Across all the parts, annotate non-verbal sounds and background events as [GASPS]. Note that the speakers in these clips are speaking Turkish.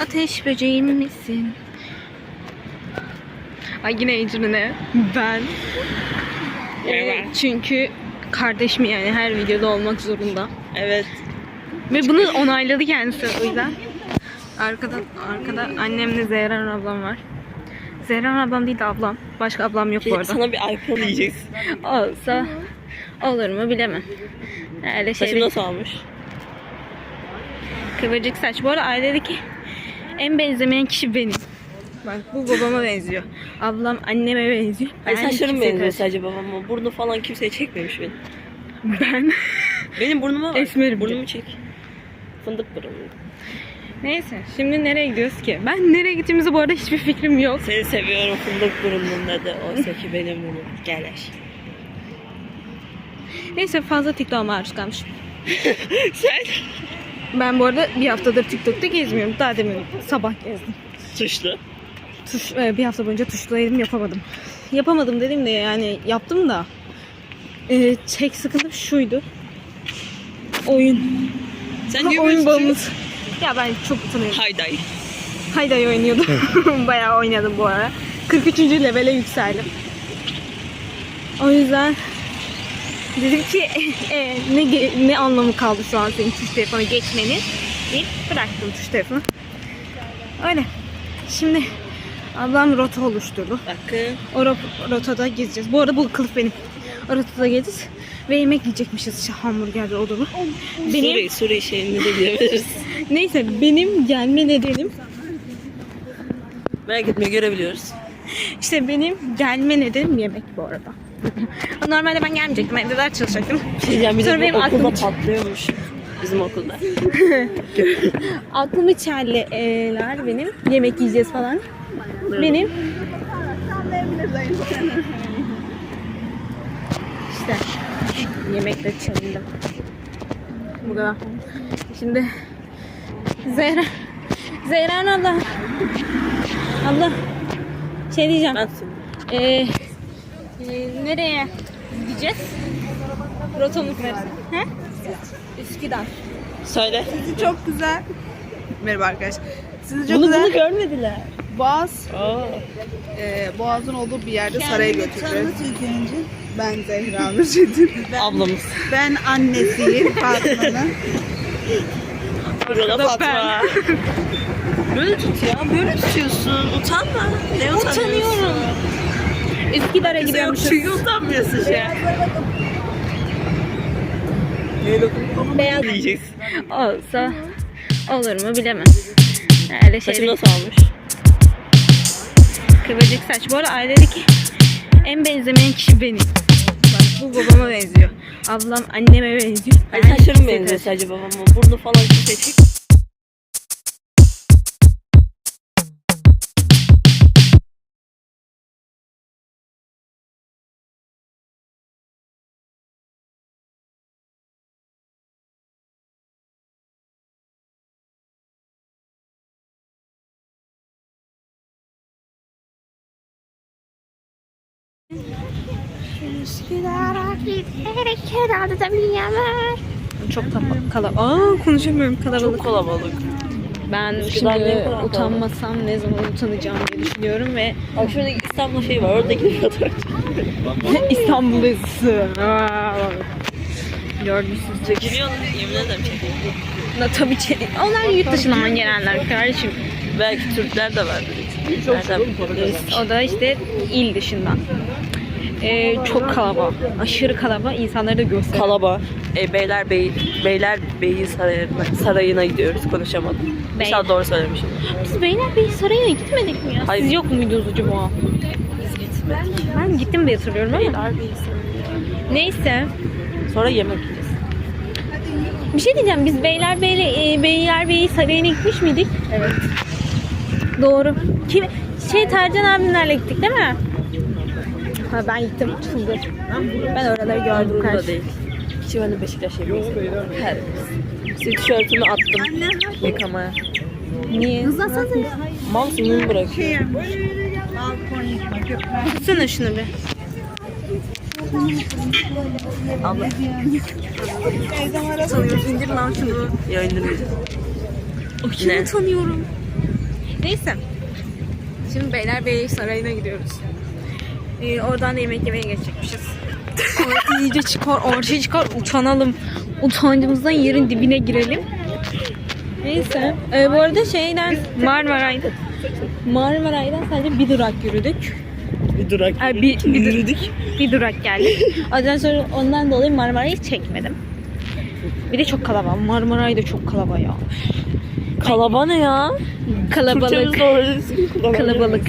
Ateş böceğim misin? Ay yine Ecrin'e ben. Ee, çünkü kardeşim yani her videoda olmak zorunda. Evet. Ve bunu onayladı kendisi o yüzden. Arkada, arkada annemle Zehran ablam var. Zehran ablam değil de ablam. Başka ablam yok bu arada. Sana bir iPhone diyeceksin. Olsa olur mu bilemem. Öyle şey. Saçım nasıl olmuş? Kıvırcık saç. Bu arada ailedeki en benzemeyen kişi benim. Bak bu babama benziyor. Ablam anneme benziyor. Ben saçlarım benziyor karşı- sadece babama. Burnu falan kimseye çekmemiş benim. Ben. Benim burnuma bak. Esmerim Burnumu çek. Fındık burnu. Neyse şimdi nereye gidiyoruz ki? Ben nereye gittiğimizi bu arada hiçbir fikrim yok. Seni seviyorum fındık burnun dedi. Oysa ki benim burnum. Gel aşkım. Neyse fazla TikTok'a maruz kalmışım. [LAUGHS] Sen Ben bu arada bir haftadır TikTok'ta gezmiyorum. Daha demin sabah gezdim. suçlu. Tuş, e, bir hafta boyunca tuşlaydım yapamadım. Yapamadım dedim de yani yaptım da. E, tek sıkıntım şuydu. Oyun. Sen Ha, niye oyun bağımlısı. Ya ben çok utanıyorum. Hayday. Hayday oynuyordum. [LAUGHS] Bayağı oynadım bu ara. 43. levele yükseldim. O yüzden dedim ki [LAUGHS] e, ne ne anlamı kaldı şu an senin tuş telefonu geçmenin deyip bıraktım tuş telefonu. Öyle. Şimdi ablam rota oluşturdu. Bakın. O ro- rotada gezeceğiz. Bu arada bu kılıf benim. O rotada gezeceğiz. Ve yemek yiyecekmişiz. İşte hamburgerli olur mu? Benim, Suriye, Suriye şeyini de bilebiliriz. [LAUGHS] neyse benim gelme nedenim Merak etme görebiliyoruz. İşte benim gelme nedenim yemek bu arada. [LAUGHS] Normalde ben gelmeyecektim. Evde ders çalışacaktım. Şey bir Sonra benim okulda aklım- patlıyormuş. Bizim okulda. [LAUGHS] Aklımı çerleler benim. Yemek yiyeceğiz falan. Benim işte yemekle çalındım. Bu kadar. Şimdi Zehra Zehra abla abla şey diyeceğim. Ben Ee, e, nereye gideceğiz? Rotamız neresi? He? Üsküdar. Söyle. Sizi çok güzel. Merhaba arkadaşlar. Sizi çok Bunu güzel. bunu görmediler. Boğaz, Aa. e, Boğaz'ın olduğu bir yerde saraya götüreceğiz. Ben Zehra Nurçetin. Ablamız. Ben annesiyim [LAUGHS] Fatma'nın. Burada Fatma. böyle tut ya. Böyle tutuyorsun. Utanma. Ne utanıyorsun? Utanıyorum. Üsküdar'a Yok gidiyormuşuz. çünkü utanmıyorsun şey. Beyaz Diyeceksin. olsa olur mu bilemem. Öyle şey. Saçım nasıl olmuş? Kıvırcık saç. Bu arada ailedeki en benzemeyen kişi benim. Bak bu babama benziyor. Ablam anneme benziyor. Ben saçlarım benziyor sadece babama. Burnu falan kimseye çek. Çok kalabalık. Aa konuşamıyorum kalabalık. Çok kalabalık. Ben Üsküdar şimdi kadar utanmasam ne zaman utanacağım diye düşünüyorum ve Bak şurada İstanbul şey var. Oradaki bir fotoğraf. [LAUGHS] İstanbul'dayız. Gördünüz. Çekiliyor yemin ederim çekiliyor. Tabii çekin. Onlar yurt dışından gelenler kardeşim. Belki Türkler de vardır. Nereden biliriz? O da işte il dışından. Ee, çok kalabalık. Aşırı kalabalık. İnsanları da göster. Kalaba. E, Beyler Bey, Beyler Beyi Sarayı'na, sarayına gidiyoruz. Konuşamadım. Bey- İnşallah doğru söylemişim. Biz Beylerbeyi Sarayı'na gitmedik mi ya? Hayır. Siz yok muydunuz acaba? Biz gitmedik. Ben gittim diye hatırlıyorum ama. Beyler Beyi Sarayı. Neyse. Sonra yemek yiyeceğiz. Bir şey diyeceğim. Biz Beylerbeyi, e, Beylerbeyi Sarayı'na gitmiş miydik? Evet. Doğru. Kim? Şey Tercan abimlerle gittik değil mi? Ha ben gittim. Çıldır. Ben oraları gördüm Burada değil. Şimdi ben de Beşiktaş yemeği Her tişörtümü attım yıkamaya. Niye? Mal mısın mum bırakıyor. Tutsana şunu bir. Abla. Tanıyoruz. İndir lan şunu. Ya indirmeyeceğim. Kimi tanıyorum? Neyse. Şimdi Beylerbeyi Sarayı'na gidiyoruz. Ee, oradan da yemek yemeye geçecekmişiz. İyice çıkar, ortaya çıkar, utanalım. Utancımızdan yerin dibine girelim. Neyse. Ee, bu arada şeyden Marmaray'dan Marmaray'dan sadece bir durak yürüdük. Bir durak. Ay, bir, bir, yürüdük. bir durak geldik. Ondan sonra ondan dolayı Marmaray'ı çekmedim. Bir de çok kalabalık. Marmaray da çok kalabalık ya. Kalaba ne ya? Kalabalık. Kalabalık.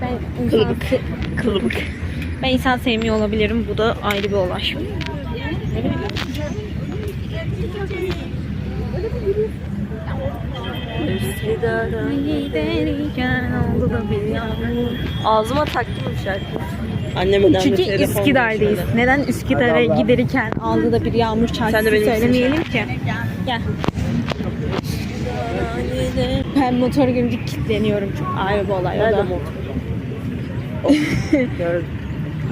Ben insan, Kılıbık. kılıbık. Ben insan sevmiyor olabilirim. Bu da ayrı bir olay. Ağzıma taktım bu şarkıyı. Anneme Çünkü Üsküdar'dayız. Neden Üsküdar'a giderken aldı da bir yağmur Sen şarkısı de benim için söylemeyelim ki? Gel. Ben motor görünce kilitleniyorum. Çok ayrı bir olay. Nerede motor? [LAUGHS] Gördüm.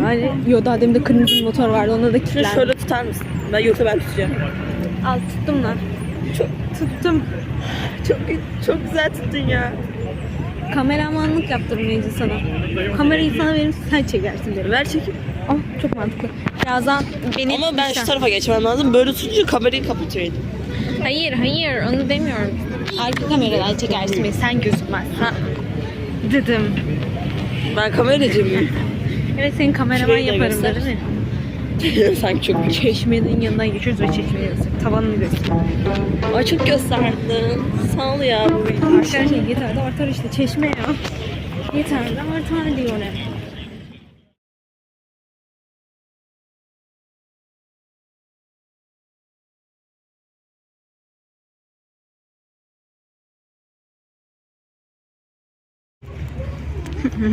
Hani yo daha demin de kırmızı bir motor vardı. Ona da Şunu kilitlendim. şöyle tutar mısın? Ben yoksa ben tutacağım. Al tuttum lan. Çok, Tuttum. çok, çok güzel tuttun ya. Kameramanlık yaptırmayacağız sana. Kamerayı sana verim sen çekersin derim. Ver çekim. Oh, çok mantıklı. Birazdan beni... Ama ben şu tarafa geçmem lazım. Böyle tutunca kamerayı kapatıyordum. Hayır hayır onu demiyorum. Arka kameradan çekersin beni sen gözükmez. Ha. Dedim. Ben kameracıyım mı? [LAUGHS] Evet senin kameraman Şurayı da yaparım göster. değil mi? Sanki çok büyük. Çeşmenin yanından geçiyoruz ve çeşmeyi göster. Tavanını göster. Ay çok gösterdin. Sağ ol ya. bu video için. Arkadaşlar yeter de artar işte çeşme ya. Yeter de artar diyor ne. [LAUGHS]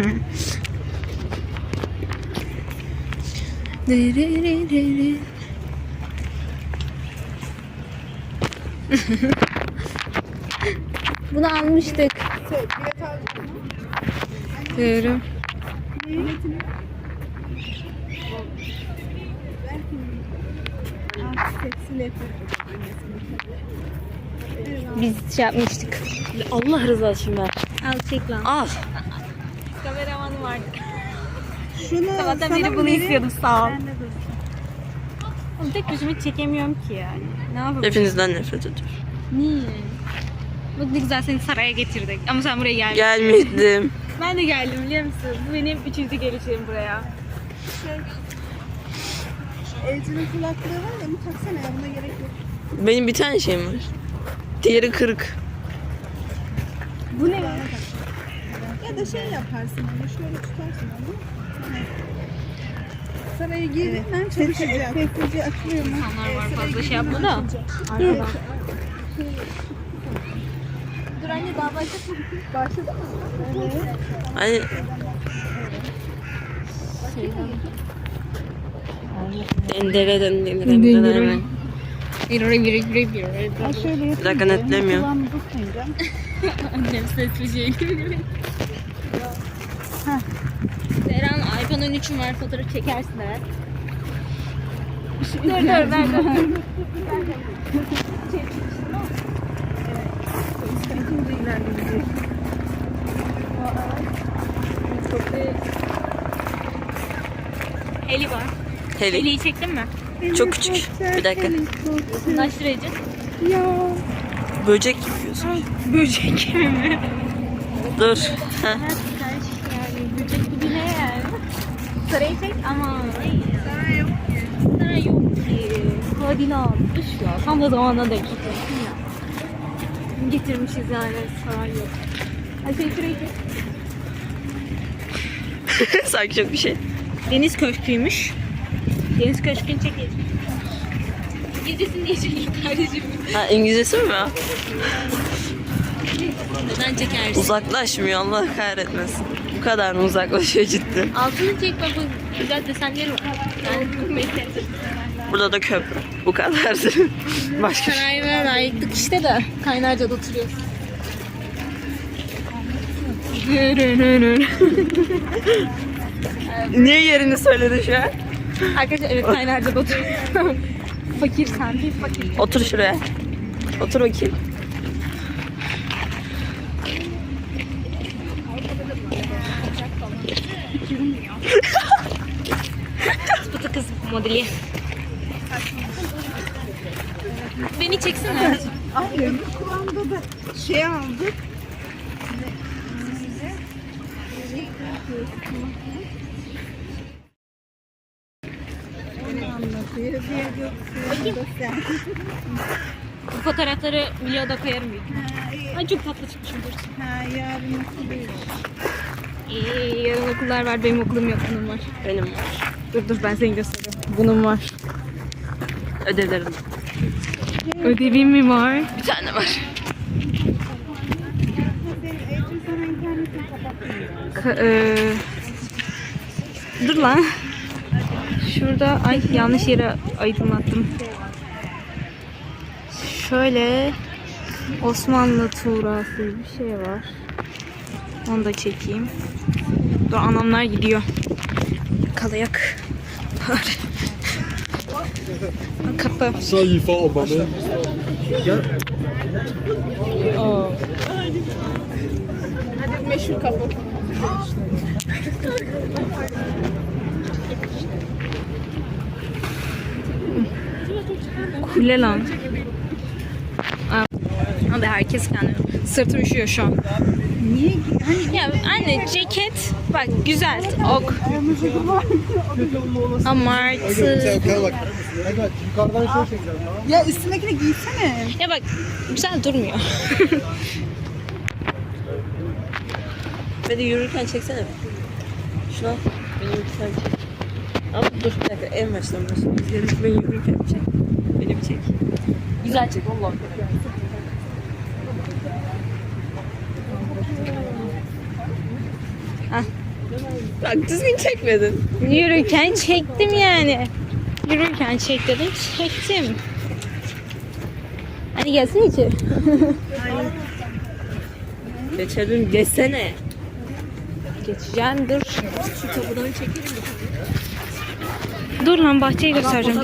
Bunu almıştık. Diyorum. Biz şey yapmıştık. Allah rızası için ver. Al çek lan. Al. Kameramanı vardı. Şunu Sabahtan sana beri bunu vereyim? istiyordum sağ ol. Ben de dur. Oğlum tek başıma çekemiyorum ki yani. Ne yapayım? Hepinizden nefret ediyorum. Niye? Bak ne güzel seni saraya getirdik. Ama sen buraya gelmedin. Gelmedim. [LAUGHS] Ben de geldim biliyor musun? Bu benim üçüncü gelişim buraya. Elcinin kulaklığı var ya onu taksana ya buna gerek yok. Benim bir tane şeyim var. Diğeri kırık. Bu ne? Ya da şey yaparsın onu şöyle tutarsın onu. Saraya girdin ben çalışacağım. Sessizce açılıyor mu? İnsanlar var fazla şey yapma da. Arkadan. Dur anne daha. Başladı mı? Evet. Hani dendere dendere dendere. Ben şöyle yapayım. dakika, da, netlemiyor. [LAUGHS] Annem sesli şey iPhone 13'üm var fotoğraf çekersin evet. dur dur. Şimdi ilerleyeceğiz. [LAUGHS] Heli var. Heli. Heli'yi çektin mi? Çok küçük. Bir dakika. Kaç liraydı? Ya. Böcek yapıyorsun. Böcek gibi mi? Dur. [LAUGHS] Heh. Kaç yani böcek gibi ne yani? Sarayı çek ama. Saray yok ki. Saray yok ki. Hadi ne yapmış ya? Tam da zamanında denk getirmişsin ya. Getirmişiz yani saray yok. Hadi sen şurayı çek. Sanki çok bir şey. Deniz köşküymüş. Deniz köşkünü çekeceğiz. İngilizcesini diye çekeyim kardeşim. Ha İngilizcesi mi? Neden çekersin? Uzaklaşmıyor Allah kahretmesin. Kadar mı uzaklaşıyor ciddi? Altını çek bak bu güzel desenleri var. Yani beklerim. Burada da köprü. Bu kadar. [LAUGHS] Başka şey. Sarayına layıklık işte de Kaynarca'da oturuyoruz. [LAUGHS] Niye yerini söyledi şu an? Arkadaşlar evet Kaynarca'da oturuyorum. [LAUGHS] fakir semti fakir. Otur şuraya. Otur bakayım. Modeli. Beni çeksene. Ay kulağımda da şey aldık. Bu fotoğrafları videoda koyarım büyük ihtimalle. Ay çok tatlı çıkmışım dur. Ha yarın nasıl değil. İyi, yarın okullar var. Benim okulum yok. Bunun var. Benim var. Dur dur ben seni göstereyim. Bunun var. Ödevlerim. Ödevim mi var? Bir tane var. Ka- eee, dur lan. Şurada ay yanlış yere aydınlattım. Şöyle Osmanlı tuğrası bir şey var. Onu da çekeyim. Dur anamlar gidiyor. Yakalayak. Kapı. Şey ifade bana. Gel. Oh. Hadi meşhur kapı. Kule lan. Aa, Hadi herkes kendi. Sırtım üşüyor şu an. Niye? Hani Ya anne ceket bak güzel ok. Ama artı. 看 bak. Evet yukarıdan şöyle çekeceğim tamam. ya üstündekini giysene. Ya bak güzel durmuyor. [LAUGHS] Beni yürürken çeksene. Şuna beni yürürken çek. Ama dur bir dakika en baştan başlayalım. Yürürken çek. Beni bir çek. Güzel çek Allah'ım. Bak düzgün çekmedin. Yürürken çektim yani. Yürürken çek dedim çektim. Hadi gelsene içeri. Geçelim geçsene. Geçeceğim dur. Şu kapıdan çekelim. Dur lan bahçeyi göstereceğim.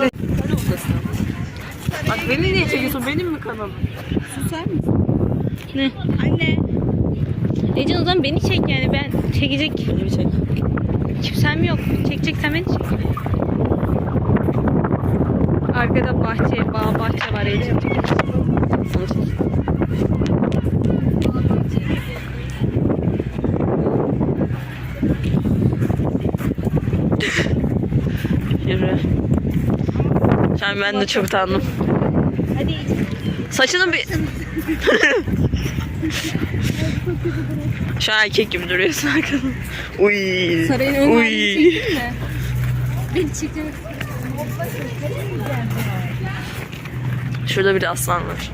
Bak beni niye çekiyorsun? Benim mi kanalım? Susar mısın? Ne? Anne. Ece o zaman beni çek yani ben çekecek Beni çek. kimsem yok. Çekeceksen beni çek. Arkada bahçe, bağ bahçe var. Sana çek. Yürü. Şu an ben de çok utandım. Hadi. Saçının bir... [LAUGHS] Şu an erkek gibi duruyorsun arkada. Uy. Sarayın ön Uy. çekeyim mi? Beni çekecek. Şurada bir aslan var.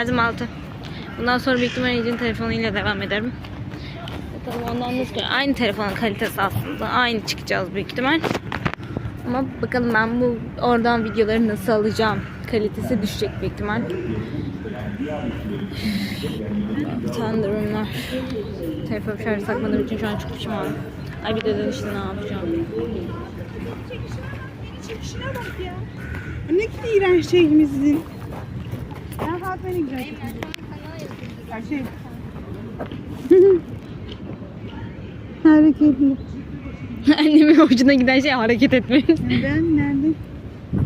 Şarjım altı. Bundan sonra büyük ihtimalle Ece'nin telefonuyla devam ederim. Bakalım ondan nasıl Aynı telefonun kalitesi aslında. Aynı çıkacağız büyük ihtimal. Ama bakalım ben bu oradan videoları nasıl alacağım. Kalitesi düşecek büyük ihtimal. Bir tane durum var. Telefonu şarj takmadığım için şu an çok ağrıyor. Ay bir de dönüşte ne yapacağım? Ne kadar iğrenç çekmişsin. Ben Fatma ne güzel çekmişsin. Her şey. [LAUGHS] Hareketli. Annemin hoşuna giden şey hareket etmek. Neden? Nerede?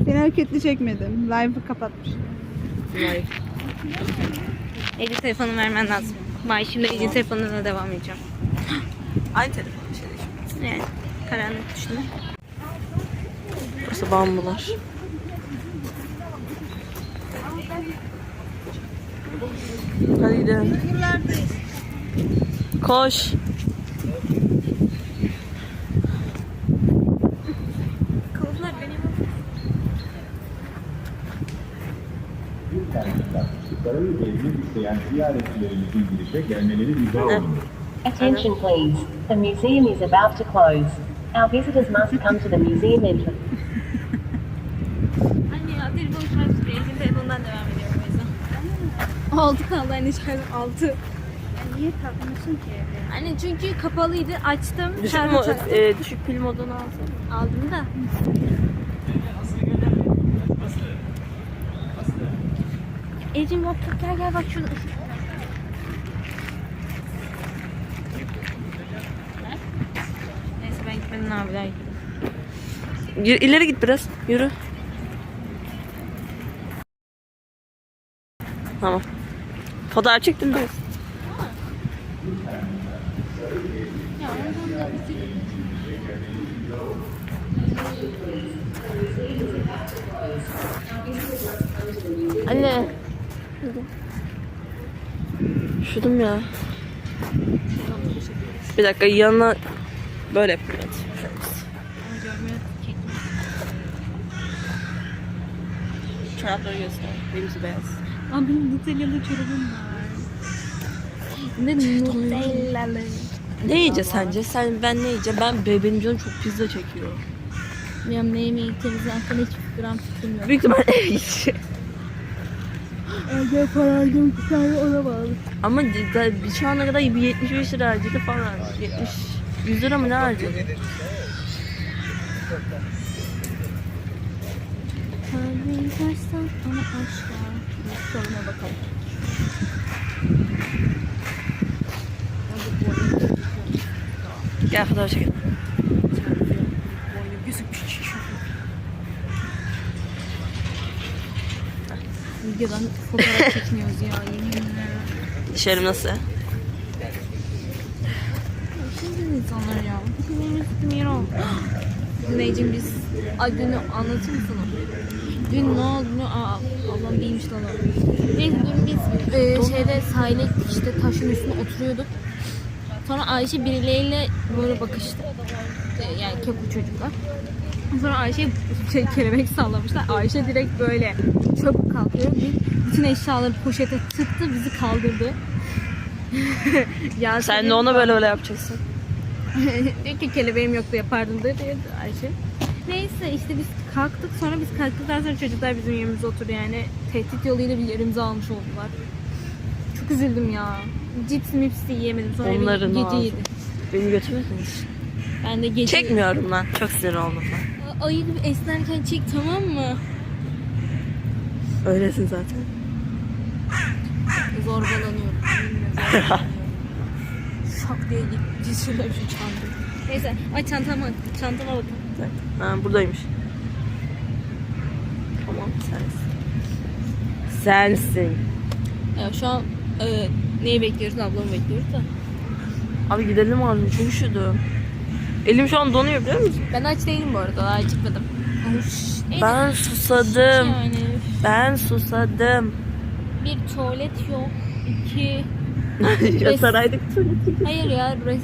Seni hareketli çekmedim. Live'ı kapatmış. Ece telefonu vermen lazım. Bay şimdi Ece telefonuna devam edeceğim. [GASPS] Aynı telefon bir şey. Yani karanlık düşünme. Burası bambular. Hadi gidelim. Koş. Kılıflar benim. Sarayı gezmek isteyen ziyaretçilerimizin girişe gelmeleri rica olunur. Attention please, the museum is about to close. Our visitors must come to the museum entrance. Anne ya telefonu şarj tutuyor. Ece'nin devam ediyorum o yüzden. Altı kaldı anne şarj altı. Niye takmışsın ki? Anne çünkü kapalıydı açtım. Düşük, taktım. e, düşük pil modunu alsana. Aldım da. Ecim bak gel gel bak şurada. Neyse ben gitmedim abiler gidiyor. Yürü, ileri git biraz. Yürü. Tamam. Fotoğraf çektin mi? Anne. Üşüdüm ya. Bir dakika yanına böyle yapayım. Çorapları göster. Benimki beyaz. Aa benim Nutellalı çorabım var. Ne Nutellalı. Ne yiyeceğiz sence? Sen ben ne yiyeceğim? Ben be- benim canım çok pizza çekiyor. Benim ne yemeği temizle hakkında hiçbir gram fikrim yok. Büyük ihtimal ev yiyeceğim. Evde para aldım bir tane ona bağlı. Ama bir şu ana kadar bir 75 lira harcadı falan. 70 100 lira mı ne harcadı? Kalbin tersten ama aşka. Soruna bakalım. Gel fotoğraf çekelim. Videodan fotoğraf çekmiyoruz ya yeminle. Dışarı nasıl? Şimdi insanlar ya. Benim üstüm yer oldu. [GASPS] Güneyciğim biz Ay dünü anlatır mısın? Dün ne oldu? Aa, ablam değilmiş lan o. Neyse dün biz e, şeyde sahile gittik işte taşın üstüne oturuyorduk. Sonra Ayşe birileriyle böyle bakıştı. E, yani kepu çocuklar. Sonra Ayşe şey, kelebek sallamışlar. Ayşe direkt böyle çöp kalkıyor. Bir, bütün eşyaları poşete tıktı bizi kaldırdı. [LAUGHS] ya Sen de ona böyle böyle yapacaksın. [LAUGHS] diyor ki kelebeğim yoktu yapardım dedi Ayşe. Neyse işte biz kalktık sonra biz kalktıktan sonra çocuklar bizim yerimize oturdu yani tehdit yoluyla bir yerimizi almış oldular. Çok üzüldüm ya. Cips mips de yiyemedim sonra Onların gece ağzı. yedim. Beni götürmediniz. Ben de gece Çekmiyorum lan. Çok sinir oldum ben. Ayı gibi esnerken çek tamam mı? Öylesin zaten. Zorbalanıyorum. yeminle zorbalanıyorum. [LAUGHS] Şak diye gitti şöyle şu çanta. Neyse ay çantama çantama bakın. Ha, buradaymış. Sensin. Sensin. Ya şu an e, neyi bekliyoruz? Ablamı bekliyoruz da. Abi gidelim abi çok üşüdüm. Elim şu an donuyor biliyor musun? Ben aç değilim bu arada. Daha çıkmadım. Ben susadım. Yani Ben susadım. bir tuvalet yok. İki... [LAUGHS] ya saraydık Hayır ya. Res...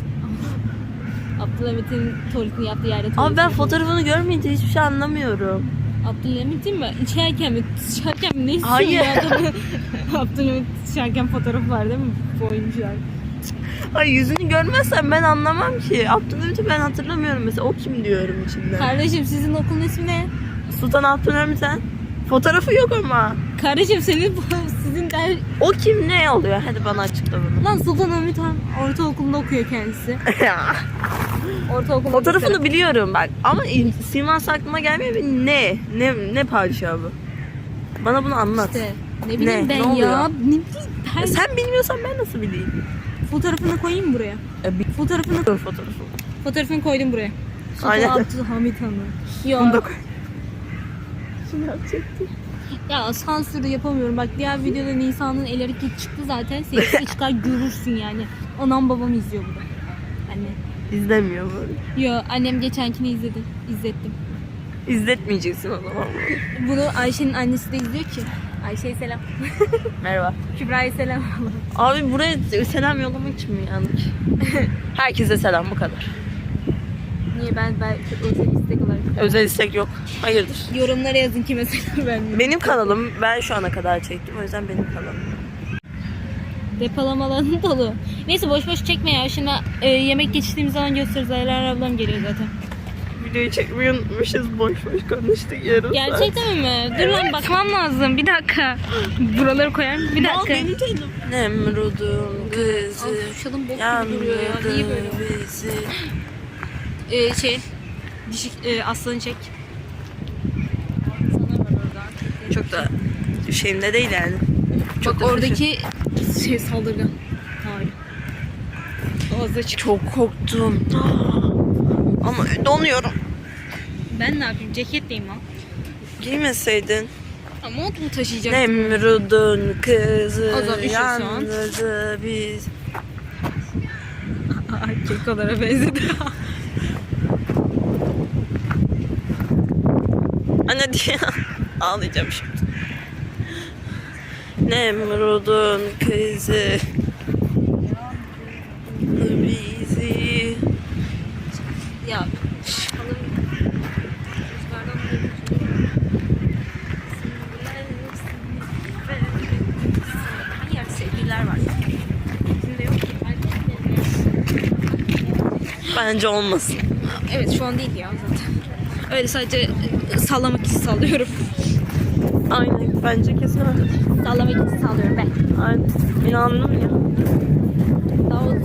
Abdülhamit'in tuvaletini yaptığı yerde tuvalet Abi ben yok. fotoğrafını görmeyince hiçbir şey anlamıyorum. Abdülhamit değil mi? İçerken mi? Sıçarken mi? Ne istiyorsun Hayır. [LAUGHS] Abdülhamit sıçarken fotoğrafı var değil mi? Bu oyuncular. Ay yüzünü görmezsem ben anlamam ki. Abdülhamit'i ben hatırlamıyorum mesela. O kim diyorum içimden. Kardeşim sizin okulun ismi ne? Sultan Abdülhamit sen. Fotoğrafı yok ama. Kardeşim senin sizin der... O kim ne oluyor? Hadi bana açıkla bunu. Lan Sultan Hamit Han ortaokulunda okuyor kendisi. [LAUGHS] Ortaokulda Fotoğrafını biliyorum bak ama siması aklıma gelmiyor. Ne? Ne ne padişahı bu? Bana bunu anlat. İşte, ne bileyim Ne? ben Ne ya. Ne bileyim her Ya Sen bilmiyorsan ben nasıl bileyim? fotoğrafını koyayım buraya. E, bir Fotoğrafını fotoğrafı. fotoğrafını koydum buraya. Sultan Aynen. Abdülhamit Han'ı. [LAUGHS] Ya, Onu da koy. ya sansürü yapamıyorum. Bak diğer videoda Nisa'nın el hareketi çıktı zaten. Sesini çıkar görürsün yani. Anam babam izliyor bunu. Anne. İzlemiyor böyle. Yo annem geçenkini izledi. İzlettim. İzletmeyeceksin o zaman. Bunu Ayşe'nin annesi de izliyor ki. Ayşe'ye selam. [LAUGHS] Merhaba. Kübra'ya selam. Abi buraya selam yollamak için mi geldik? [LAUGHS] Herkese selam bu kadar. Niye ben ben özel istek olarak. Özel istek yok. Hayırdır? Yorumlara yazın kime selam vermiyor. Benim kanalım. Ben şu ana kadar çektim. O yüzden benim kanalım. Depolama alanı [LAUGHS] dolu. Neyse boş boş çekme ya. Şimdi e, yemek geçtiğimiz zaman gösteririz. Aylar ablam geliyor zaten. Videoyu çekmeyi unutmuşuz. Boş boş konuştuk yarım saat. Gerçekten mi? Dur lan bakmam lazım. Bir dakika. Buraları koyar mısın? Bir dakika. Nemrud'un kızı. Şalım bok gibi duruyor ya. Niye böyle? Ee, [GASPS] şey. Dişi, e, aslanı çek. Sana var orada. Çok da şeyimde değil yani. Çok Bak da oradaki şey saldırgan. Hayır. Ağzı çık. Çok korktum. Ama donuyorum. Ben ne yapayım? Ceketleyim lan. Giymeseydin. Ama mont mu taşıyacak? Nemrud'un kızı O zaman üşüyorsun. yalnızı biz. [LAUGHS] Kekolara benzedi. Anne diye [LAUGHS] ağlayacağım şimdi. Nemrud'un kızı bizi. ya. Bence olmasın. Evet şu an değil ya zaten. Öyle sadece sallamak için sallıyorum. Bence kesin öyle. Sallamak için sallıyorum ben. Aynen. İnandım ya.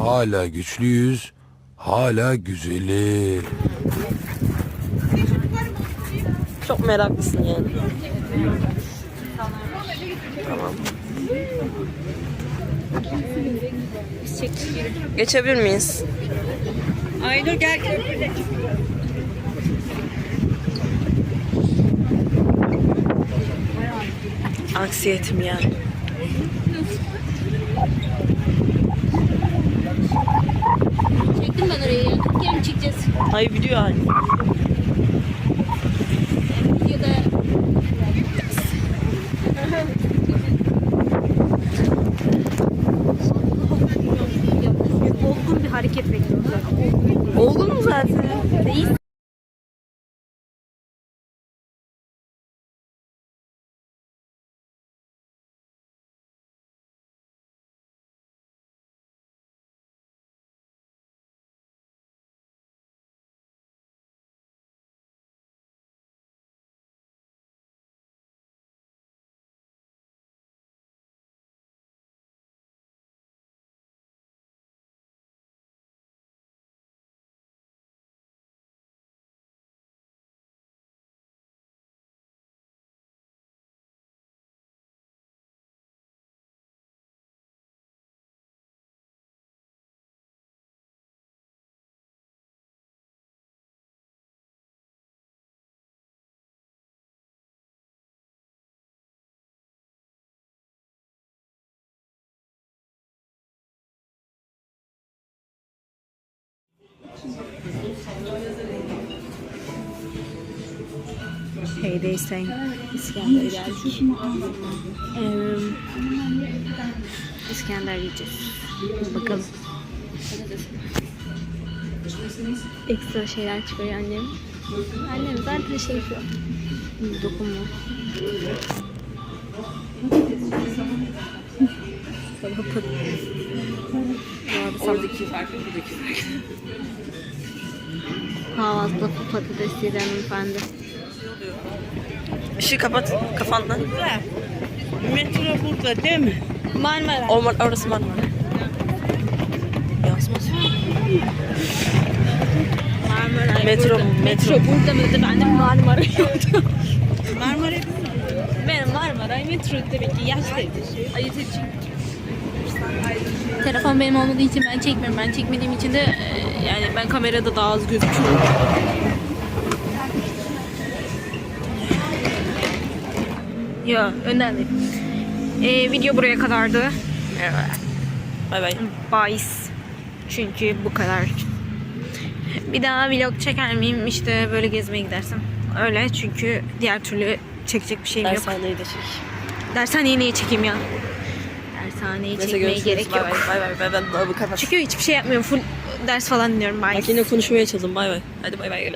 Hala güçlüyüz, hala güzeli. Çok meraklısın yani. Tamam. Geçebilir miyiz? Aynur gel. Anksiyetim yani. Çektim ben orayı ya. 40 kere mi çekeceğiz? Ay video hani. Payday saying İskender geldik. Ee, İskender yiyeceğiz. Bakalım. Ekstra şeyler çıkıyor annem. Annem zaten şey şu. Dokunma. Oradaki farklı buradaki farklı. Kahvaltıda patates yedi hanımefendi. Işığı kapat kafandan. Metro burada değil mi? Marmara. Orman, orası Marmara. Yazmaz. Marmara. Metro, burada. metro. burada mı dedi? Ben de Marmara yaptım. Marmara Ben Marmara metro demek ki yaşlıydı. Ayırt için. Telefon benim olmadığı için ben çekmiyorum. Ben çekmediğim için de e, yani ben kamerada daha az gözüküyorum. Yo, önden değil. E, video buraya kadardı. Bay bay. Bahis. Çünkü bu kadar. Bir daha vlog çeker miyim? İşte böyle gezmeye gidersem. Öyle çünkü diğer türlü çekecek bir şeyim yok. Dershaneyi de çek. Dershaneyi niye çekeyim ya? Dershaneyi Neyse çekmeye görüşürüz. gerek Bay yok. bay. Bay bay. Ben dolabı kapat. Çünkü hiçbir şey yapmıyorum. Full ders falan dinliyorum. Bye. Bak yine konuşmaya çalışalım. Bay bay. Hadi bay bay. Gel